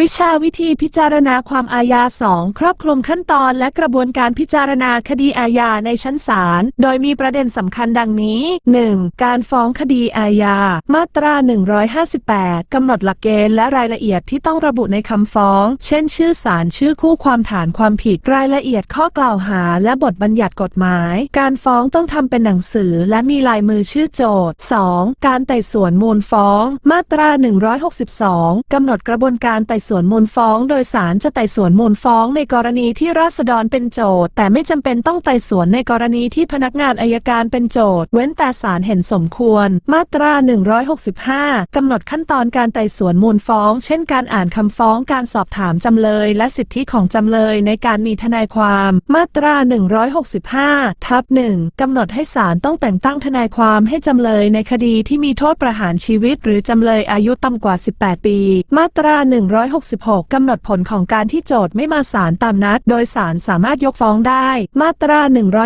วิชาวิธีพิจารณาความอาญา 2 ครอบคลุมขั้นตอนและกระบวนการพิจารณาคดีอาญาในชั้นศาล โดยมีประเด็นสำคัญดังนี้ 1. การฟ้องคดีอาญา มาตรา 158 กำหนดหลักเกณฑ์และรายละเอียดที่ต้องระบุในคำฟ้อง เช่น ชื่อศาล ชื่อคู่ความฐานความผิด รายละเอียดข้อกล่าวหา และบทบัญญัติกฎหมาย การฟ้องต้องทำเป็นหนังสือ และมีลายมือชื่อโจทย์ 2. การไต่สวนมูลฟ้อง มาตรา 162 กำหนดกระบวนการไต่สวนมูลฟ้อง โดยศาลจะไต่สวนมูลฟ้องในกรณีที่ราษฎรเป็นโจทย์ แต่ไม่จำเป็นต้องไต่สวนในกรณีที่พนักงานอายการเป็นโจทย์ เว้นแต่ศาลเห็นสมควร มาตรา 165กำหนดขั้นตอนการไต่สวนมูลฟ้อง เช่น การอ่านคำฟ้อง การสอบถามจำเลย และสิทธิของจำเลยในการมีทนายความ มาตรา 165ทับหนึ่งกำหนดให้ศาลต้องแต่งตั้งทนายความให้จำเลยในคดีที่มีโทษประหารชีวิต หรือจำเลยอายุต่ำกว่า 18 ปี มาตรา166 กำหนดผลของการที่โจทย์ไม่มาศาลตามนัด โดยศาลสามารถยกฟ้องได้ มาตรา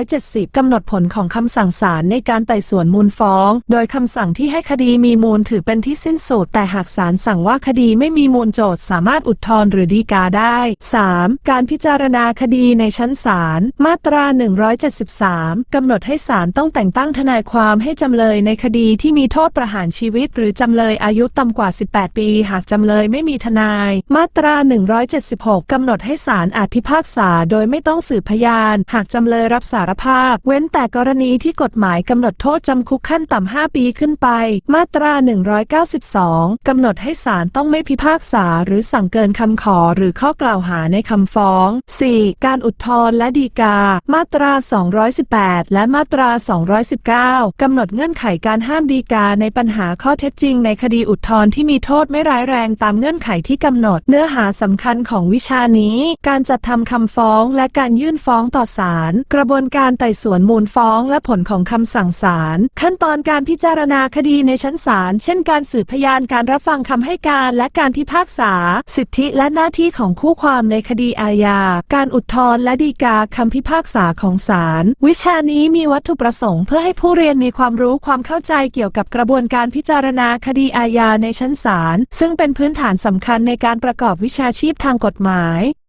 170 กำหนดผลของคำสั่งศาลในการไต่สวนมูลฟ้อง โดยคำสั่งที่ให้คดีมีมูลถือเป็นที่สิ้นสุด แต่หากศาลสั่งว่าคดีไม่มีมูลโจทย์สามารถอุทธรณ์หรือฎีกาได้ 3. การพิจารณาคดีในชั้นศาล มาตรา 173 กำหนดให้ศาลต้องแต่งตั้งทนายความให้จำเลยในคดีที่มีโทษประหารชีวิต หรือจำเลยอายุต่ำกว่า 18 ปี หากจำเลยไม่มีทนายมาตรา 176 กำหนดให้ศาลอาจพิพากษาโดยไม่ต้องสืบพยาน หากจำเลยรับสารภาพ เว้นแต่กรณีที่กฎหมายกำหนดโทษจำคุกขั้นต่ำ 5 ปีขึ้นไป มาตรา 192 กำหนดให้ศาลต้องไม่พิพากษา หรือสั่งเกินคำขอหรือข้อกล่าวหาในคำฟ้อง 4. การอุทธรณ์และฎีกา มาตรา 218 และมาตรา 219 กำหนดเงื่อนไขการห้ามฎีกาในปัญหาข้อเท็จจริงในคดีอุทธรณ์ที่มีโทษไม่ร้ายแรงตามเงื่อนไขที่กำหนนด เนื้อหาสำคัญของวิชานี้ การจัดทำคำฟ้องและการยื่นฟ้องต่อศาล กระบวนการไต่สวนมูลฟ้องและผลของคำสั่งศาล ขั้นตอนการพิจารณาคดีในชั้นศาล เช่นการสืบพยานการรับฟังคำให้การและการพิพากษา สิทธิและหน้าที่ของคู่ความในคดีอาญา การอุทธรณ์และฎีกาคำพิพากษาของศาล วิชานี้มีวัตถุประสงค์เพื่อให้ผู้เรียนมีความรู้ความเข้าใจเกี่ยวกับกระบวนการพิจารณาคดีอาญาในชั้นศาล ซึ่งเป็นพื้นฐานสำคัญในการประกอบวิชาชีพทางกฎหมาย